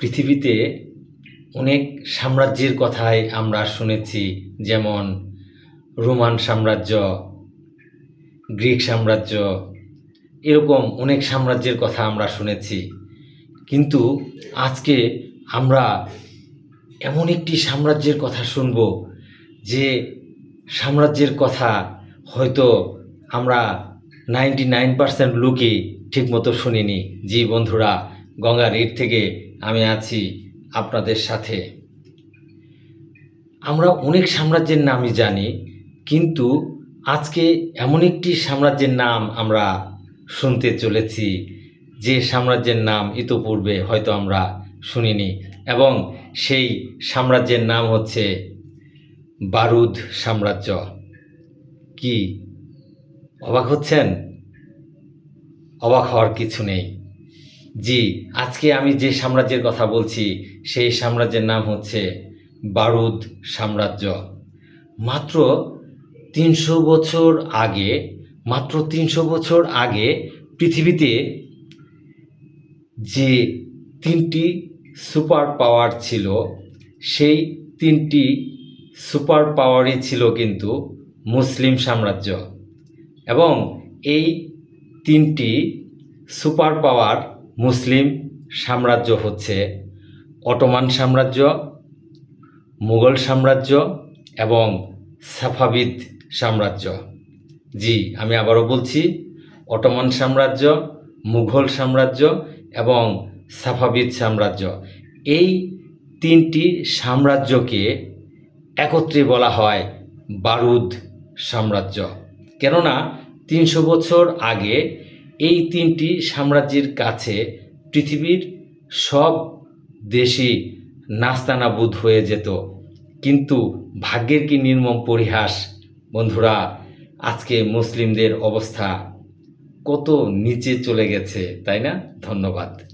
পৃথিবীতে অনেক সাম্রাজ্যের কথাই আমরা শুনেছি, যেমন রোমান সাম্রাজ্য, গ্রিক সাম্রাজ্য, এরকম অনেক সাম্রাজ্যের কথা আমরা শুনেছি। কিন্তু আজকে আমরা এমন একটি সাম্রাজ্যের কথা শুনব, যে সাম্রাজ্যের কথা হয়তো আমরা নাইনটি নাইন পার্সেন্ট লোকই ঠিকমতো শুনিনি। জি বন্ধুরা গঙ্গার ইট থেকে আমি আছি আপনাদের সাথে। আমরা অনেক সাম্রাজ্যের নামই জানি, কিন্তু আজকে এমন একটি সাম্রাজ্যের নাম আমরা শুনতে চলেছি, যে সাম্রাজ্যের নাম ইতোপূর্বে হয়তো আমরা শুনিনি, এবং সেই সাম্রাজ্যের নাম হচ্ছে বারুদ সাম্রাজ্য। কি, অবাক হচ্ছেন? অবাক হওয়ার কিছু নেই। জি, আজকে আমি যে সাম্রাজ্যের কথা বলছি, সেই সাম্রাজ্যের নাম হচ্ছে বারুদ সাম্রাজ্য। মাত্র তিনশো বছর আগে, মাত্র তিনশো বছর আগে পৃথিবীতে যে তিনটি সুপার পাওয়ার ছিল, সেই তিনটি সুপার পাওয়ারই ছিল কিন্তু মুসলিম সাম্রাজ্য। এবং এই তিনটি সুপার পাওয়ার মুসলিম সাম্রাজ্য হচ্ছে অটোমান সাম্রাজ্য, মুঘল সাম্রাজ্য এবং সাফাবিদ সাম্রাজ্য। জি, আমি আবারও বলছি, অটোমান সাম্রাজ্য, মুঘল সাম্রাজ্য এবং সাফাবিদ সাম্রাজ্য। এই তিনটি সাম্রাজ্যকে একত্রে বলা হয় বারুদ সাম্রাজ্য। কেননা তিনশো বছর আগে এই তিনটি সাম্রাজ্যের কাছে পৃথিবীর সব দেশই নাস্তানাবুদ হয়ে যেত। কিন্তু ভাগ্যের কি নির্মম পরিহাস? বন্ধুরা, আজকে মুসলিমদের অবস্থা কত নিচে চলে গেছে, তাই না? ধন্যবাদ।